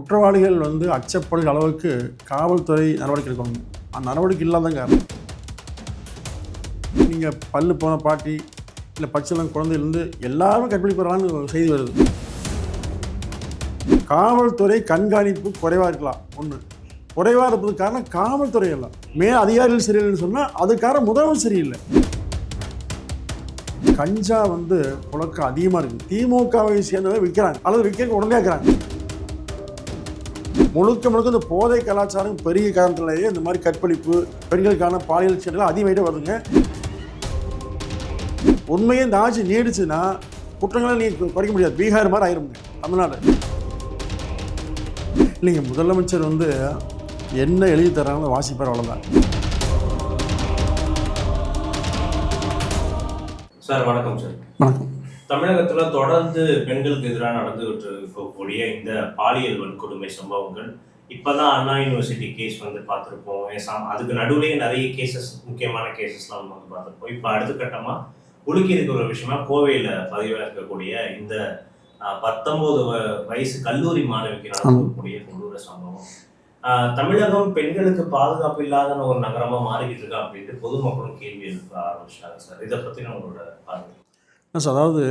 குற்றவாளிகள் வந்து அச்சப்படுகிற அளவுக்கு காவல்துறை நடவடிக்கை எடுக்கணும். அந்த நடவடிக்கை இல்லாத காரணம் நீங்கள் பல்லு போன பாட்டி இல்லை பச்சளம் குழந்தையிலேருந்து எல்லாரும் கற்பிடிப்படுறான்னு செய்தி வருது. காவல்துறை கண்காணிப்பு குறைவாக இருக்கலாம். ஒன்று குறைவாக இருப்பதுக்கு காரணம் காவல்துறை இல்லை. மே அதிகாரிகள் சரியில்லைன்னு சொன்னால் அதுக்கான முதல்வர் சரியில்லை. கஞ்சா வந்து புழக்கம் அதிகமாக இருக்குது திமுகவை சேர்ந்தவங்க விற்கிறாங்க அல்லது விற்க உடனே இருக்கிறாங்க. முழுக்க முழுக்க இந்த போதை கலாச்சாரம் பெரிய காரணத்திலேயே இந்த மாதிரி கற்பழிப்பு பெண்களுக்கான பாலியல் செயல்கள் அதிகமாகிட்டே வருதுங்க. உண்மையே இந்த ஆட்சி நீடிச்சுன்னா குற்றங்களை நீங்கள் குறைக்க முடியாது. பீகார் மாதிரி ஆயிருங்க தமிழ்நாடு. இல்லைங்க முதலமைச்சர் வந்து என்ன எழுதி தராங்களோ வாசிப்பார் அவ்வளோதான் சார் வணக்கம் சார். வணக்கம். தமிழகத்துல தொடர்ந்து பெண்களுக்கு எதிராக நடந்துகிட்டு இருக்கக்கூடிய இந்த பாலியல் வன்கொடுமை சம்பவங்கள் இப்பதான் அண்ணா யூனிவர்சிட்டி கேஸ் வந்து பார்த்துருப்போம். அதுக்கு நடுவுலயே நிறைய கேசஸ் முக்கியமான கேசஸ்லாம் நம்ம வந்து பார்த்துருப்போம். இப்போ அடுத்த கட்டமா உலுக்கி இருக்கிற ஒரு விஷயமா கோவையில பதிவாக இருக்கக்கூடிய இந்த வ- வயசு கல்லூரி மாணவிக்கு நடக்கக்கூடிய கொடூர சம்பவம். ஆஹ், தமிழகம் பெண்களுக்கு பாதுகாப்பு இல்லாத ஒரு நகரமா மாறிக்கிட்டு இருக்கா அப்படின்ட்டு பொதுமக்களும் கேள்வி எழுப்ப ஆரம்பிச்சிட்டாங்க சார். இதை பத்தின உங்களோட பார்வை. எஸ் சார், அதாவது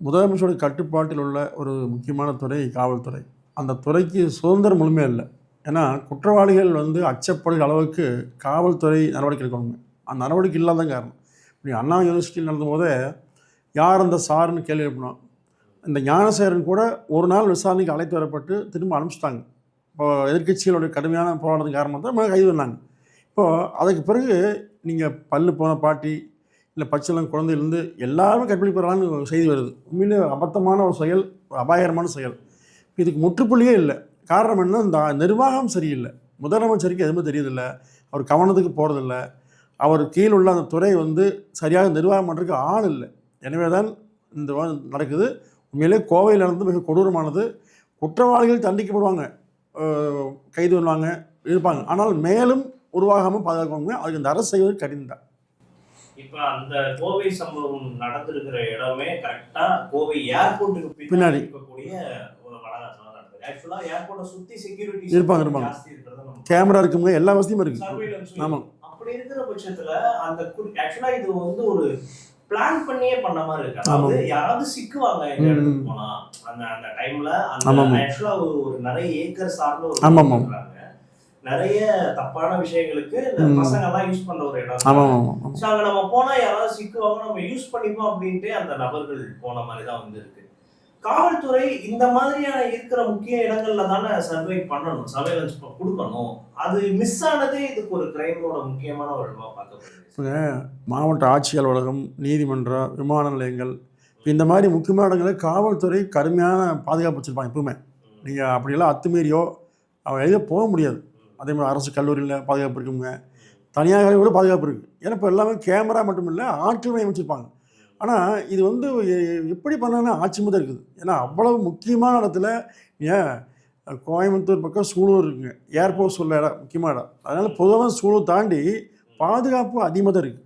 முதலமைச்சருடைய கட்டுப்பாட்டில் உள்ள ஒரு முக்கியமான துறை காவல்துறை. அந்த துறைக்கு சுதந்திரம் முழுமையாக இல்லை. ஏன்னா குற்றவாளிகள் வந்து அச்சப்படுகிற அளவுக்கு காவல்துறை நடவடிக்கை எடுக்கணுங்க. அந்த நடவடிக்கை இல்லாத காரணம். இப்படி அண்ணா யூனிவர்சிட்டியில் நடந்தபோதே யார் அந்த சார்னு கேள்வி எழுப்பினோம். இந்த ஞானசேகரன் கூட ஒரு நாள் விசாரணைக்கு அழைத்து வரப்பட்டு திரும்ப அனுப்பிச்சிட்டாங்க. இப்போ எதிர்கட்சிகளுடைய கடுமையான போராட்டத்தின் காரணமாக தான் நம்ம கைது பண்ணாங்க. இப்போது அதுக்கு பிறகு நீங்கள் பல்லு போன பாட்டி இல்லை பச்சிளம் குழந்தையிலேருந்து எல்லாருமே கற்பிடிப்படுறான்னு ஒரு செய்தி வருது. உண்மையிலே அபத்தமான ஒரு செயல் ஒரு அபாயகரமான செயல். இதுக்கு முற்றுப்புள்ளியே இல்லை. காரணம் என்ன இந்த நிர்வாகம் சரியில்லை. முதலமைச்சருக்கு எதுவுமே தெரியதில்ல. அவர் கவனத்துக்கு போகிறதில்ல அவர் கீழ் உள்ள அந்த துறை வந்து சரியாக நிர்வாகம் பண்ணுறதுக்கு ஆள் இல்லை. எனவே தான் இந்த நடக்குது. உண்மையிலே கோவையில் நடந்து மிக கொடூரமானது. குற்றவாளிகள் தண்டிக்கப்படுவாங்க. கைது பண்ணுவாங்க இருப்பாங்க. ஆனால் மேலும் உருவாகாமல் பாதுகாக்கணுங்க அதுக்கு இந்த அரசு செய்வது கடினம் தான். இப்ப அந்த கோவை சம்பவம் நடந்திருக்கிற இடமே கரெக்டா கோவை ஏர்போர்ட்டுக்கு பின்னாடி. இருக்கக்கூடிய ஒரு வளாகத்துல தான் நடக்குது ஆக்சுவலா ஏர்போர்ட்டை சுத்தி செக்யூரிட்டி இருப்பாங்க, இருப்பாங்க. கேமரா இருக்குங்க எல்லா வசதியும் surveillance ஆமாம். அப்படி இருக்கிற பட்சத்துல அந்த ஆக்சுவலா இது வந்து ஒரு பிளான் பண்ணியே பண்ண மாதிரி இருக்கு அதாவது யாராவது சிக்குவாங்க ம். இடத்துக்கு போனா அந்த அந்த டைம்ல அந்த. ஆக்சுவலா ஒரு நிறைய ஏக்கர் சார்ந்த ஒரு ஆமாம், இடம் ஆமாம். இருக்காங்க. நிறைய தப்பான விஷயங்களுக்கு. பசங்க எல்லாம் யூஸ் பண்ற ஒரு இடம். அங்க நம்ம போனா யாராவது சிக்குவாங்க நம்ம யூஸ் பண்ணிப்போம் அப்படின்ட்டு அந்த நபர்கள் போன மாதிரி தான் வந்து இருக்கு. காவல்துறை இந்த மாதிரியான இருக்கிற முக்கிய இடங்கள்ல தானே சர்வை பண்ணணும் சர்வேலன்ஸ் கொடுக்கணும். அது மிஸ் ஆனதே இதுக்கு ஒரு கிரைமோட முக்கியமான ஒரு இடமா பார்க்கப்படுது. மாவட்ட ஆட்சி அலுவலகம் நீதிமன்றம் விமான நிலையங்கள் இந்த மாதிரி முக்கியமான இடங்களில் காவல்துறை கடுமையான பாதுகாப்பு வச்சுருப்பாங்க எப்பவுமே. நீங்கள் அப்படியெல்லாம் அத்துமீறியோ அவங்க எதுவும் போக முடியாது. அதே மாதிரி அரசு கல்லூரியில் பாதுகாப்பு இருக்குங்க. தனியார் கூட பாதுகாப்பு இருக்குது ஏன்னா இப்போ எல்லாமே கேமரா மட்டும் இல்லை ஆட்கள் அமைச்சிருப்பாங்க. ஆனால் இது வந்து எப்படி பண்ணாங்கன்னா ஆட்சி முதல் இருக்குது. ஏன்னா அவ்வளவு முக்கியமான இடத்துல ஏன் கோயம்புத்தூர் பக்கம் சூலூர் இருக்குங்க. ஏர்போர்ட் உள்ள இடம் முக்கியமான இடம். அதனால் பொதுவாக சூலூர் தாண்டி பாதுகாப்பு அதிகமாக தான் இருக்குது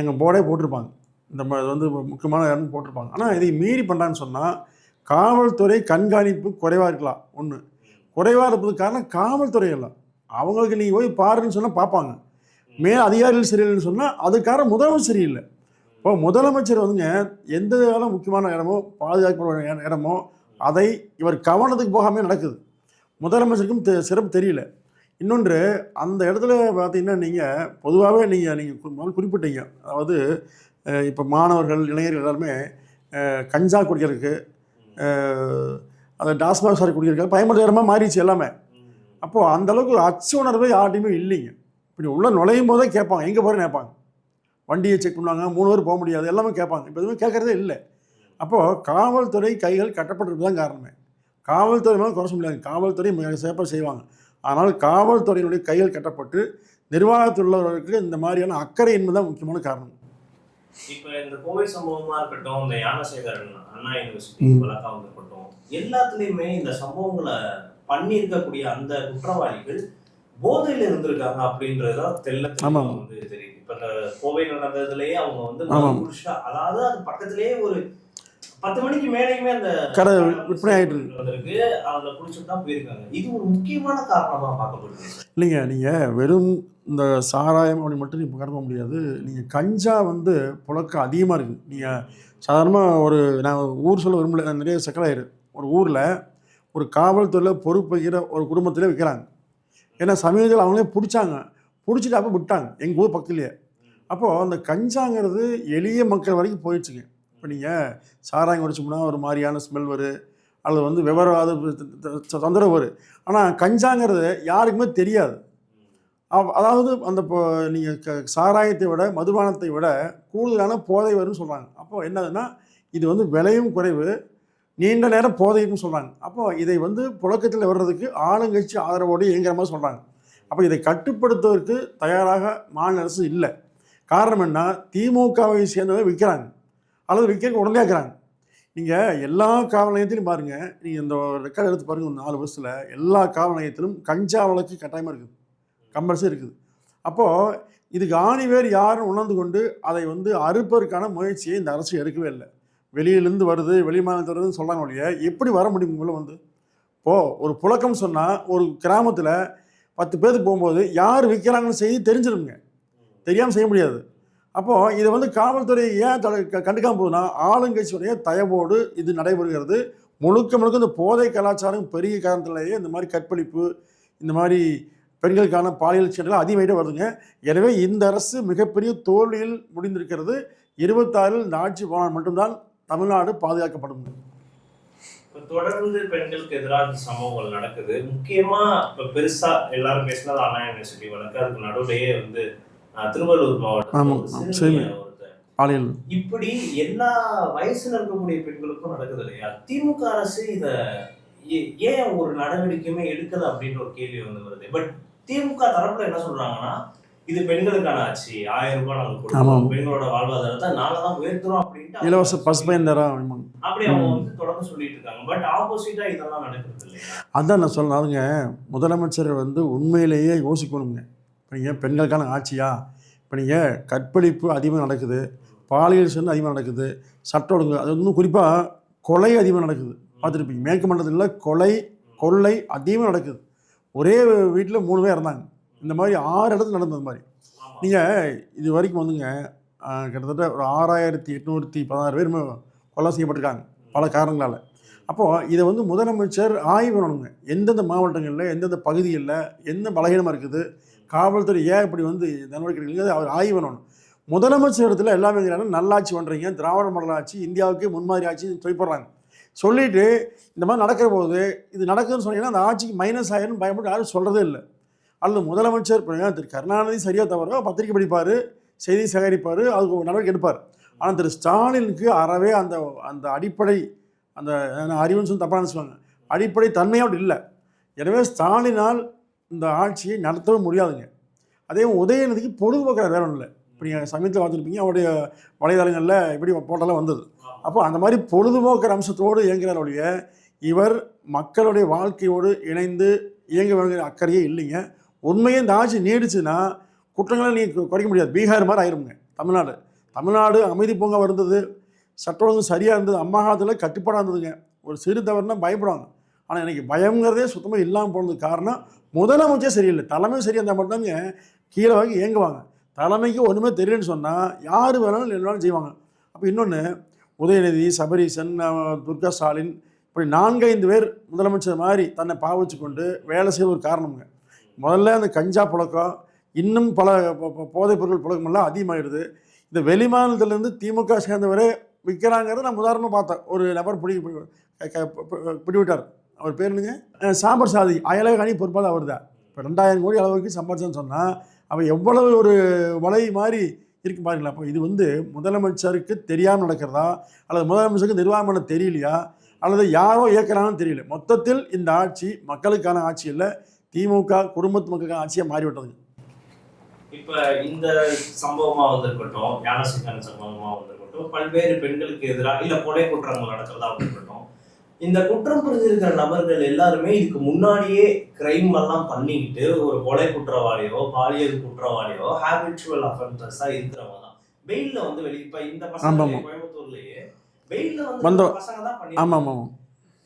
எங்கள் போர்டே போட்டிருப்பாங்க. இந்த மாதிரி வந்து முக்கியமான இடம்னு போட்டிருப்பாங்க. ஆனால் இதை மீறி பண்ணுறான்னு சொன்னால் காவல்துறை கண்காணிப்பு குறைவாக இருக்கலாம். ஒன்று குறைவாக இருப்பதுக்கு காரணம் காவல்துறை எல்லாம் அவங்களுக்கு நீங்கள் போய் பாருன்னு சொன்னால் பார்ப்பாங்க. மேல் அதிகாரிகள் சரியில்லைன்னு சொன்னால் அதுக்கான முதலமைச்சர் சரியில்லை இப்போ முதலமைச்சர் வந்துங்க எந்த இடம் முக்கியமான இடமோ பாதுகாக்கப்பட இடமோ அதை இவர் கவனத்துக்கு போகாமல் நடக்குது. முதலமைச்சருக்கும் தெ சிறப்பு தெரியல. இன்னொன்று அந்த இடத்துல பார்த்தீங்கன்னா நீங்கள் பொதுவாகவே நீங்கள் நீங்கள் குறிப்பிட்டீங்க. அதாவது இப்போ மாணவர்கள் இளைஞர்கள் எல்லாருமே கஞ்சா குடிக்கிறதுக்கு அந்த டாஸ்மாக் சாரி குடிக்கிறதுக்கு பயன்படுத்துகிற மாறிடுச்சு எல்லாமே. அப்போது அந்த அளவுக்கு ஒரு அச்ச உணர்வே யார்ட்டையுமே இல்லைங்க. இப்படி உள்ள நுழையும் போதே கேட்பாங்க. எங்கே போகிறேன்னு கேட்பாங்க. வண்டியை செக் பண்ணுவாங்க. மூணு பேர் போக முடியாது. எல்லாமே கேட்பாங்க. இப்போ எதுவுமே கேட்குறதே இல்லை. அப்போது காவல்துறை கைகள் கட்டப்பட்டிருக்கு தான் காரணமே. காவல்துறை மேலே குறை சொல்ல முடியாது. காவல்துறை மிக சிறப்பாக செய்வாங்க. ஆனால் காவல்துறையினுடைய கைகள் கட்டப்பட்டு நிர்வாகத்தில் உள்ளவர்களுக்கு இந்த மாதிரியான அக்கறை என்பது தான் முக்கியமான காரணம். இப்ப இந்த கோவை சம்பவமா இருக்கட்டும் இந்த ஞானசேகரன் அண்ணா யூனிவர்சிட்டி ம். வழக்கா இருக்கட்டும் எல்லாத்துலயுமே இந்த சம்பவங்களை பண்ணியிருக்கக்கூடிய அந்த குற்றவாளிகள் போதையில இருந்திருக்காங்க அப்படின்றதுதான் தெல்ல. வந்து தெரியுது. இப்ப இந்த கோவையில் நடந்ததுலயே அவங்க வந்து. புருஷா அதாவது அது பக்கத்திலேயே ஒரு பத்து மணிக்கு மேலேயுமே அந்த கடை விற்பனை ஆயிட்டு இருக்கு. அதுல குடிச்சிட்டு தான் போயிருக்காங்க. இது ஒரு முக்கியமான காரணமா பார்க்கப்படுது. இல்லைங்க நீங்கள் வெறும் இந்த சாராயம் அப்படி மட்டும் நீங்கள் கடத்த முடியாது. நீங்கள் கஞ்சா வந்து புழக்கம் அதிகமாக இருக்குது நீங்கள் சாதாரணமாக ஒரு நான் ஊர் சொல்ல விரும்பல நிறைய சக்கராயிரு ஒரு ஊரில் ஒரு காவல்துறையில் பொறுப்பு வைக்கிற ஒரு குடும்பத்திலே விற்கிறாங்க ஏன்னா சமீபத்தில் அவங்களே பிடிச்சாங்க. பிடிச்சிட்டு அப்போ விட்டாங்க எங்கள் ஊர் பக்கத்துலேயே. அப்போது அந்த கஞ்சாங்கிறது எளிய மக்கள் வரைக்கும் போயிடுச்சுங்க. இப்போ நீங்கள் சாராயம் குடிச்சோம்னா ஒரு மாதிரியான ஸ்மெல் வரும் அல்லது வந்து விவரவாத தொந்தரவு வரும் ஆனால் கஞ்சாங்கிறது யாருக்குமே தெரியாது. அதாவது அந்த இப்போ நீங்கள் க சாராயத்தை விட மதுபானத்தை விட கூடுதலான போதை வரும்னு சொல்கிறாங்க அப்போ என்னதுன்னா இது வந்து விலையும் குறைவு. நீண்ட நேரம் போதைக்குன்னு சொல்கிறாங்க அப்போ இதை வந்து புழக்கத்தில் வர்றதுக்கு ஆளுங்கட்சி ஆதரவோடு இயங்குற மாதிரி சொல்கிறாங்க அப்போ இதை கட்டுப்படுத்துவதற்கு தயாராக மாநில அரசு இல்லை. காரணம் என்ன? திமுகவை சேர்ந்ததை விற்கிறாங்க. அல்லது விற்க உடனே இருக்கிறாங்க நீங்கள் எல்லா காவல் நிலையத்திலும் பாருங்கள் நீங்கள் இந்த ரெக்கார்டு எடுத்து பாருங்கள் ஒரு நாலு வருஷத்தில் எல்லா காவல் நிலையத்திலும் கஞ்சா வழக்கு கட்டாயமாக இருக்குது. கம்பல்சரி இருக்குது. அப்போது இதுக்கு ஆணிவேர் யாரும் உணர்ந்து கொண்டு அதை வந்து அறுப்பதற்கான முயற்சியை இந்த அரசு எடுக்கவே இல்லை. வெளியிலேருந்து வருது வெளி மாநிலத்தில் வருதுன்னு சொல்கிறாங்க ஒழிய எப்படி வர முடியும் உங்களை வந்து? இப்போது ஒரு புழக்கம் சொன்னால் ஒரு கிராமத்தில் பத்து பேருக்கு போகும்போது யார் விற்கிறாங்கன்னு செய்தி தெரிஞ்சிருங்க தெரியாமல் செய்ய முடியாது. அப்போது இதை வந்து காவல்துறை ஏன் தட கண்டுக்காமல் போகுதுன்னா ஆளுங்கட்சியுடைய தயவோடு இது நடைபெறுகிறது. முழுக்க முழுக்க இந்த போதை கலாச்சாரம் பெரிய காரணத்திலேயே இந்த மாதிரி கற்பழிப்பு இந்த மாதிரி பெண்களுக்கான பாலியல் செயல்கள் அதிகமாகிட்டே வருதுங்க. எனவே இந்த அரசு மிகப்பெரிய தோல்வியில் முடிந்திருக்கிறது. இருபத்தாறில் இந்த ஆட்சி போனால் மட்டும்தான் தமிழ்நாடு பாதுகாக்கப்படும். இப்ப தொடர்ந்து பெண்களுக்கு எதிராக இந்த சம்பவங்கள் நடக்குது. முக்கியமா இப்ப பெருசா எல்லாரும் பேசினது அண்ணா யூனிவர்சிட்டி வழக்கு. அதுக்கு நடுவுலயே வந்து திருவள்ளூர் மாவட்டம் பாலியல். இப்படி எல்லா வயசுல இருக்கக்கூடிய பெண்களுக்கும் நடக்குது இல்லையா? திமுக அரசு இத ஏன் ஒரு நடவடிக்கையுமே எடுக்கல அப்படின்ற ஒரு கேள்வி வந்து வருது. பட் திமுக தரப்புல என்ன சொல்றாங்கன்னா இது பெண்களுக்கான ஆட்சி. ஆயிரம் ரூபாய் நாங்க கொடுப்போம் ஆமாம். பெண்களோட வாழ்வாதாரத்தை நாங்க தான் உயர்த்துறோம் அப்படின்ட்டு இலவச பயன் தரம் அப்படி அவங்க வந்து தொடர்ந்து சொல்லிட்டு இருக்காங்க. பட் ஆப்போசிட்டா இதெல்லாம் நடக்கிறது இல்லையா? அதான் நான் சொன்னாருங்க முதலமைச்சர் வந்து உண்மையிலேயே யோசிக்கணுங்க. இப்போ நீங்கள் பெண்களுக்கான ஆட்சியா? இப்போ நீங்கள் கற்பழிப்பு அதிகமாக நடக்குது. பாலியல் சென்று அதிகமாக நடக்குது. சட்ட ஒழுங்கு அது இன்னும் குறிப்பாக கொலை அதிகமாக நடக்குது. பார்த்துருப்பீங்க. மேற்கு மண்டலத்தில் கொலை கொள்ளை அதிகமாக நடக்குது. ஒரே வீட்டில் மூணு பேர் இருந்தாங்க இந்த மாதிரி ஆறு இடத்துல நடந்தது மாதிரி. நீங்கள் இது வரைக்கும் வந்துங்க கிட்டத்தட்ட ஒரு ஆறாயிரத்தி எட்நூற்றி பதினாறு பேர் கொலை செய்யப்பட்டிருக்காங்க பல காரணங்களால். அப்போது இதை வந்து முதலமைச்சர் ஆய்வு பண்ணணுங்க. எந்தெந்த மாவட்டங்களில் எந்தெந்த பகுதிகளில் எந்த பலகீனமாக இருக்குது காவல்துறை ஏன் இப்படி வந்து நடவடிக்கை எடுக்கலைங்கிறது அவர் ஆய்வு பண்ணணும். முதலமைச்சர் இடத்துல எல்லாமே நல்லாட்சி பண்ணுறீங்க திராவிட மாடல் ஆட்சி இந்தியாவுக்கு முன்மாதிரி ஆட்சி சொல்லி சொல்லிவிட்டு சொல்லிட்டு இந்த மாதிரி நடக்கிற போது இது நடக்குதுன்னு சொன்னீங்கன்னா அந்த ஆட்சிக்கு மைனஸ் ஆயிரும்னு பயப்பட்டு யாரும் சொல்கிறதே இல்லை. அல்லது முதலமைச்சர் திரு கருணாநிதி சரியாக தவிர பத்திரிக்கை படிப்பார் செய்தி சேகரிப்பார் அதுக்கு ஒரு நடவடிக்கை எடுப்பார். ஆனால் திரு ஸ்டாலினுக்கு அறவே அந்த அந்த அடிப்படை அந்த அறிவுன்னு சொல்லி தப்பான சொல்லுவாங்க அடிப்படை தன்மையோடு இல்லை. எனவே ஸ்டாலினால் இந்த ஆட்சியை நடத்தவே முடியாதுங்க. அதே உதயநிதிக்கு பொழுதுபோக்கிற வேற ஒன்றும் இல்லை. இப்போ நீங்கள் சமயத்தில் பார்த்துருப்பீங்க அவருடைய வலைதளங்களில் இப்படி போட்டெல்லாம் வந்தது. அப்போ அந்த மாதிரி பொழுதுபோக்கிற அம்சத்தோடு இயங்குகிறார் ஒழிய இவர் மக்களுடைய வாழ்க்கையோடு இணைந்து இயங்க வேண்டிய அக்கறையே இல்லைங்க. உண்மையே இந்த ஆட்சி நீடிச்சுன்னா குற்றங்களை நீ குறைக்க முடியாது. பீகார் மாதிரி ஆயிருங்க தமிழ்நாடு. தமிழ்நாடு அமைதி பூங்கா இருந்தது. சட்டம் ஒழுங்கு சரியாக இருந்தது. அம்மா காலத்தில் கட்டுப்பாடாக இருந்ததுங்க. ஒரு சிறு தவறுனா பயப்படுவாங்க. ஆனால் எனக்கு பயங்கிறதே சுத்தமாக இல்லாமல் போனதுக்கு காரணம் முதலமைச்சர் சரியில்லை. தலைமை சரியாக இருந்தால் மட்டும்தாங்க கீழே வாங்கி இயங்குவாங்க. தலைமைக்கு ஒன்றுமே தெரியலன்னு சொன்னால் யார் வேணாலும் வேணாலும் செய்வாங்க. அப்போ இன்னொன்று உதயநிதி சபரீசன் துர்கா ஸ்டாலின் இப்படி நான்கைந்து பேர் முதலமைச்சர் மாதிரி தன்னை பாவிச்சு கொண்டு வேலை செய்ய ஒரு காரணமுங்க. முதல்ல அந்த கஞ்சா புழக்கம் இன்னும் பல போதைப் பொருள் புழக்கமெல்லாம் அதிகமாகிடுது இந்த வெளிமாநிலத்திலேருந்து திமுக சேர்ந்தவரே விற்கிறாங்கிறத நான் உதாரணமாக பார்த்தேன். ஒரு நபர் பிடி பிடிவிட்டார். அவர் பேர் என்னங்க? சாம்பர் சாதி. அயலக அணி பொறுப்பாக அவர் தான் இப்போ ரெண்டாயிரம் கோடி அளவுக்கு சம்பாதிச்சோன்னு சொன்னால் அவன் எவ்வளவு ஒரு வலை மாதிரி இருக்கு பாருங்களா அப்போ இது வந்து முதலமைச்சருக்கு தெரியாமல் நடக்கிறதா? அல்லது முதலமைச்சருக்கு நிர்வாகம் தெரியலையா? அல்லது யாரோ இயக்கிறான்னு தெரியல. மொத்தத்தில் இந்த ஆட்சி மக்களுக்கான ஆட்சி இல்லை திமுக குடும்பத்து மக்களுக்கான ஆட்சியாக மாறிவிட்டது இப்ப இந்த சம்பவமா வந்திருக்கட்டும் ஞானசிங்கன் சம்பவமா வந்திருக்கட்டும் பல்வேறு பெண்களுக்கு எதிராக இல்ல கொலை குற்றங்கள் நடக்கிறதா இருக்கட்டும் இந்த குற்றம் புரிஞ்சிருக்கிற நபர்கள் எல்லாருமே இதுக்கு முன்னாடியே கிரைம் எல்லாம் பண்ணிக்கிட்டு ஒரு கொலை குற்றவாளியோ பாலியல் குற்றவாளியோ ஹேபிச்சுவல் அஃபென்சஸா இருக்கிறவங்க தான் வெயில்ல வந்து வெளி இப்ப இந்த பசங்க. கோயம்புத்தூர்லயே வெயில்ல வந்து. பசங்க தான் ஆமாம். ஆமாம்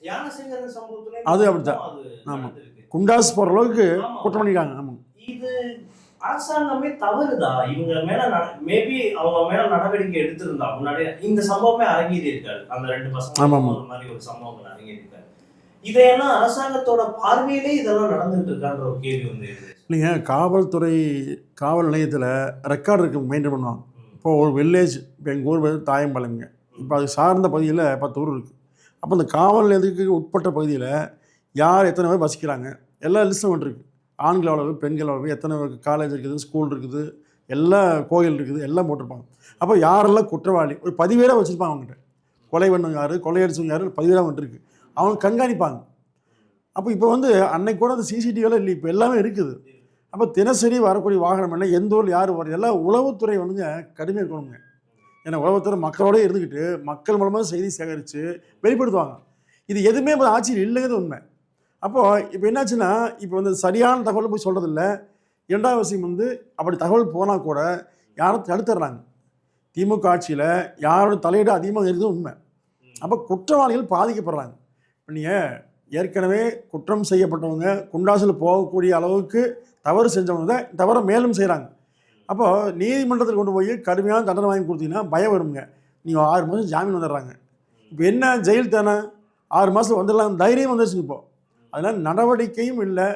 யானை சிங்கர் சம்பவத்துலயும் அது அப்படித்தான். அது ஆமா. நடந்திருக்கு. குண்டாஸ் போகிற அளவுக்கு. குற்றம் பண்ணியிருக்காங்க ஆமாம் இது அரசாங்கமே தவறுதா? இவங்க மேல மேபி அவங்க மேல நடவடிக்கை எடுத்திருந்தா முன்னாடியே இந்த சம்பவமே அரங்கேறி இருக்காரு அந்த ரெண்டு பசங்க. அந்த மாதிரி ஒரு சம்பவங்கள் அரங்கேறி இருக்காரு இதையெல்லாம் அரசாங்கத்தோட பார்வையிலே இதெல்லாம் நடந்துட்டு இருக்கான்ற ஒரு கேள்வி வந்து. நீங்கள் காவல்துறை காவல் நிலையத்தில் ரெக்கார்டு இருக்கு மெயின்டைன் பண்ணுவாங்க. இப்போது ஒரு வில்லேஜ் இப்போ எங்கள் ஊர் தாயம்பாளையங்க இப்போ அது சார்ந்த பகுதியில் பத்து ஊர் இருக்குது அப்போ இந்த காவல் நிலையத்துக்கு உட்பட்ட பகுதியில் யார் எத்தனை பேர் வசிக்கிறாங்க? எல்லா லிஸ்ட்டும் வந்துருக்கு ஆண்கள் அளவு பெண்கள் அளவு எத்தனை காலேஜ் இருக்குது ஸ்கூல் இருக்குது எல்லா கோயில் இருக்குது எல்லாம் போட்டிருப்பாங்க. அப்போ யாரெல்லாம் குற்றவாளி? ஒரு பதிவேராக வச்சுருப்பாங்க அவங்ககிட்ட. கொலை பண்ணவங்க யார்? கொள்ளையடிச்சவங்க யார்? பதிவேடாக வந்துருக்கு அவங்க கண்காணிப்பாங்க. அப்போ இப்போ வந்து அன்னைக்கு கூட அந்த சிசிடிவிலாம் இல்லை இப்போ எல்லாமே இருக்குது. அப்போ தினசரி வரக்கூடிய வாகனம் என்ன எந்த ஊரில் யார் வர எல்லாம் உளவுத்துறை வந்துங்க கடுமையாக இருக்கணுங்க. ஏன்னா உளவுத்துறை மக்களோடய இருந்துக்கிட்டு மக்கள் மூலமாக செய்தி சேகரித்து வெளிப்படுத்துவாங்க. இது எதுவுமே இப்போ ஆட்சியில் இல்லைங்கிறது உண்மை. அப்போது இப்போ என்னாச்சுன்னா இப்போ வந்து சரியான தகவல் போய் சொல்கிறதில்ல இரண்டாவது விஷயம் வந்து அப்படி தகவல் போனால் கூட யாரும் தடுத்துடுறாங்க திமுக ஆட்சியில் யாரோட தலையீடு அதிகமாக இருக்குது உண்மை. அப்போ குற்றவாளிகள் பாதிக்கப்படுறாங்க. இப்போ நீங்கள் ஏற்கனவே குற்றம் செய்யப்பட்டவங்க குண்டாசில் போகக்கூடிய அளவுக்கு தவறு செஞ்சவங்க தான் தவறை மேலும் செய்கிறாங்க அப்போ நீதிமன்றத்தில் கொண்டு போய் கடுமையான தண்டனை வாங்கி கொடுத்தீங்கன்னா பயம் வருங்க. நீங்கள் ஆறு மாதம் ஜாமீன் வந்துடுறாங்க. இப்போ என்ன ஜெயில் தானே? ஆறு மாதம் வந்துடலாம் தைரியம் வந்துருச்சு இப்போ. அதனால் நடவடிக்கையும் இல்லை.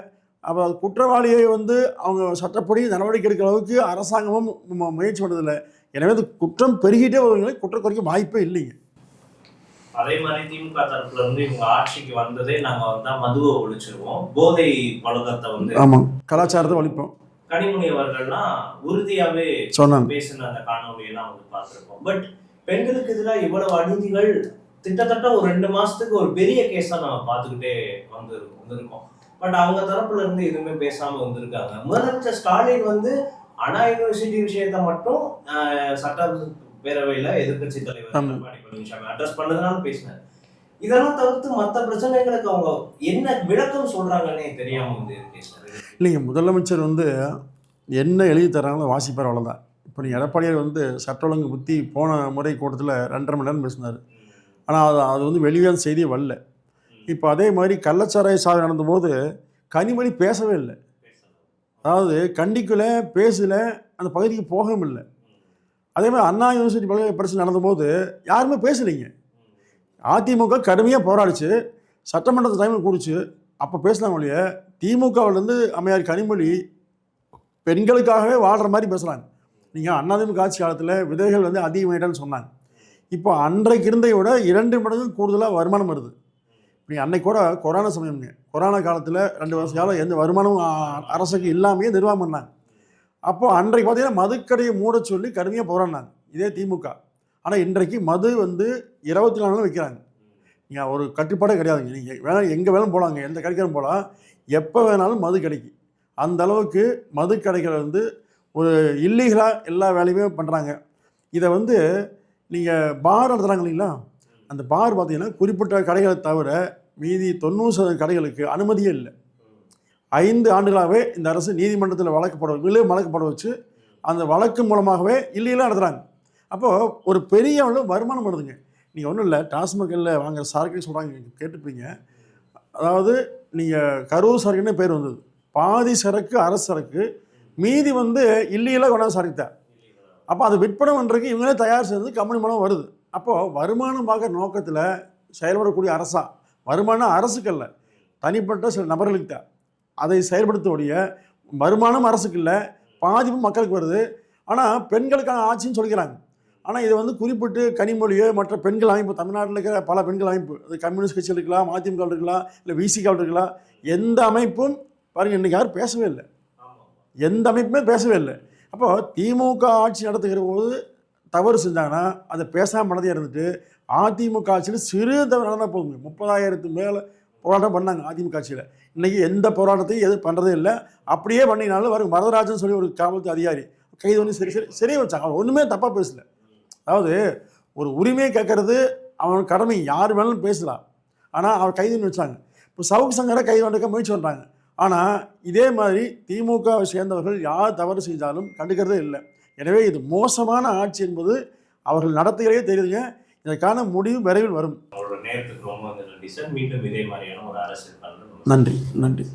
அப்போ குற்றவாளியை வந்து அவங்க சட்டப்படி நடவடிக்கை எடுக்கிற அளவுக்கு அரசாங்கமும் முயற்சி பண்ணுறதில்ல எனவே அது குற்றம் பெருகிட்டே வருவங்களை குற்றம் குறைக்க வாய்ப்பே இல்லைங்க. அதே மாதிரி திமுக தரப்புல இருந்து இவங்க ஆட்சிக்கு வந்ததே நாங்க வந்து மதுவை ஒழிச்சிருவோம். போதை பழக்கத்தை வந்து ஆமாம் கலாச்சாரத்தை ஒழிப்போம். கனிமொழி அவர்கள்லாம் உறுதியாவே சொன்னாங்க. பேசின அந்த காணொலியெல்லாம் வந்து பார்த்திருப்போம் பட் பெண்களுக்கு எதிராக இவ்வளவு அநீதிகள் கிட்டத்தட்ட ஒரு ரெண்டு மாசத்துக்கு ஒரு பெரிய கேஸா நம்ம பார்த்துக்கிட்டே வந்து வந்திருக்கோம். பட் அவங்க தரப்புல இருந்து எதுவுமே பேசாம வந்திருக்காங்க. முதலமைச்சர் ஸ்டாலின் வந்து அண்ணா யூனிவர்சிட்டி விஷயத்த மட்டும் சட்ட பேரவையில எதிர்க்கட்சி தலைவர். எடப்பாடி பழனிசாமி அட்ரஸ் பண்ணதுனால பேசினார். இதெல்லாம் தவிர்த்து மற்ற பிரச்சனைகளுக்கு அவங்க என்ன விளக்கம் சொல்றாங்கன்னே தெரியாம வந்து. இல்லைங்க முதலமைச்சர் வந்து என்ன எழுதி தராங்களோ வாசிப்பார் அவ்வளோதான் இப்போ நீங்கள் எடப்பாடியார் வந்து சட்ட ஒழுங்கு பற்றி போன முறை கூட்டத்தில் ரெண்டரை மணி நேரம் பேசினார். ஆனால் அது அது வந்து வெளியான செய்தியே வரல. இப்போ அதே மாதிரி கள்ளச்சாராய சாவு நடந்தபோது கனிமொழி பேசவே இல்லை. அதாவது கண்டிக்கல பேசல அந்த பகுதிக்கு போகவும் இல்லை. அதே மாதிரி அண்ணா யூனிவர்சிட்டி பல்கலை பிரச்சனை நடந்தபோது யாருமே பேசலைங்க. அதிமுக கடுமையாக போராடிச்சு. சட்டமன்றத்து டைமில் கூடிச்சு. அப்போ பேசினாங்க ஒழிய திமுகவிலேருந்து அம்மையார் கனிமொழி பெண்களுக்காகவே வாழ்கிற மாதிரி பேசுகிறாங்க நீங்கள் அண்ணாதிமுக ஆட்சி காலத்தில் விதைகள் வந்து அதிகமாயிட்டேன்னு சொன்னாங்க. இப்போ அன்றைக்கு இருந்தை விட இரண்டு மடங்கு கூடுதலாக வருமானம் வருது. நீங்கள் அன்னைக்கு கூட கொரோனா சமயம்ங்க கொரோனா காலத்தில் ரெண்டு வருஷ காலம் எந்த வருமானமும் அரசுக்கு இல்லாமையே நிர்வாகம் பண்ணாங்க. அப்போது அன்றைக்கு பார்த்தீங்கன்னா மதுக்கடையை மூட சொல்லி கடுமையாக போராடினாங்க. இதே திமுக. ஆனால் இன்றைக்கு மது வந்து இருபத்தி நாலு வைக்கிறாங்க. நீங்கள் ஒரு கட்டுப்பாடே கிடையாதுங்க நீங்கள் வேணால் எங்கே வேணாலும் போகலாங்க எந்த கடைக்காரும் போகலாம் எப்போ வேணாலும் மது கிடைக்கும் அந்த அளவுக்கு மது கடைகளை வந்து ஒரு இல்லீகலாக எல்லா வேலையுமே பண்ணுறாங்க இதை வந்து நீங்கள் பார் நடத்துகிறாங்க இல்லைங்களா? அந்த பார் பார்த்தீங்கன்னா குறிப்பிட்ட கடைகளை தவிர மீதி தொண்ணூறு சதவீத கடைகளுக்கு அனுமதியே இல்லை. ஐந்து ஆண்டுகளாகவே இந்த அரசு நீதிமன்றத்தில் வழக்கப்பட விலை வழக்கப்பட வச்சு அந்த வழக்கு மூலமாகவே இல்லையெல்லாம் நடத்துகிறாங்க அப்போது ஒரு பெரிய அளவு வருமானம் வருதுங்க. நீங்கள் ஒன்றும் இல்லை டாஸ்மாகில் வாங்குற சரக்கு சொல்கிறாங்க கேட்டுப்பீங்க. அதாவது நீங்கள் கரூர் சரக்குன்னு பேர் வந்தது. பாதி சரக்கு அரசு சரக்கு மீதி வந்து இல்லையெல்லாம் கொண்டாந்து சரக்கு தான் அப்போ அதை விற்பனை பண்ணுறதுக்கு இவங்களே தயார் செய்து கம்பெனி மூலம் வருது. அப்போது வருமானம் பார்க்குற நோக்கத்தில் செயல்படக்கூடிய அரசா வருமானம் அரசுக்கு இல்லை தனிப்பட்ட சில நபர்களுக்கு தான் அதை செயல்படுத்தக்கூடிய வருமானம் அரசுக்கு இல்லை பாதிப்பு மக்களுக்கு வருது. ஆனால் பெண்களுக்கான ஆட்சின்னு சொல்லிக்கிறாங்க. ஆனால் இது வந்து குறிப்பிட்டு கனிமொழியோ மற்ற பெண்கள் அமைப்பு தமிழ்நாட்டில் இருக்கிற பல பெண்கள் அமைப்பு அது கம்யூனிஸ்ட் கட்சியில் இருக்கலாம் அதிமுக இருக்கலாம் இல்லை விசிகாவில் இருக்கலாம் எந்த அமைப்பும் பாருங்க இன்னைக்கு யாரும் பேசவே இல்லை. எந்த அமைப்புமே பேசவே இல்லை. அப்போ திமுக ஆட்சி நடத்துகிற போது தவறு செஞ்சாங்கன்னா அதை பேசாமல் மனதே இருந்துட்டு அதிமுக ஆட்சியில் சிறு தவறு நடந்தால் போதுங்க முப்பதாயிரத்து மேலே போராட்டம் பண்ணாங்க அதிமுக ஆட்சியில். இன்றைக்கி எந்த போராட்டத்தையும் எதுவும் பண்ணுறதே இல்லை. அப்படியே பண்ணினாலும் வரும். வரதராஜன் சொல்லி ஒரு காவல்துறை அதிகாரி கைது பண்ணி சரி சரி சரியாக வச்சாங்க. அவர் ஒன்றுமே தப்பாக பேசல. அதாவது ஒரு உரிமையை கேட்கறது அவன் கடமை யார் வேணாலும் பேசலாம். ஆனால் அவர் கைதுன்னு வச்சாங்க. இப்போ சவுக்கு சங்கரை கைது பண்ணுறதுக்கு முயற்சி பண்ணுறாங்க ஆனால் இதே மாதிரி திமுகவை சேர்ந்தவர்கள் யார் தவறு செஞ்சாலும் கண்டுக்கிறதே இல்லை. எனவே இது மோசமான ஆட்சி என்பது அவர்கள் நடத்துகிறதே தெரியுதுங்க. இதற்கான முடிவு விரைவில் வரும். நேரத்துக்கு ரொம்ப நன்றி சார். மீண்டும் இதே மாதிரியான ஒரு அரசியல் நன்றி நன்றி.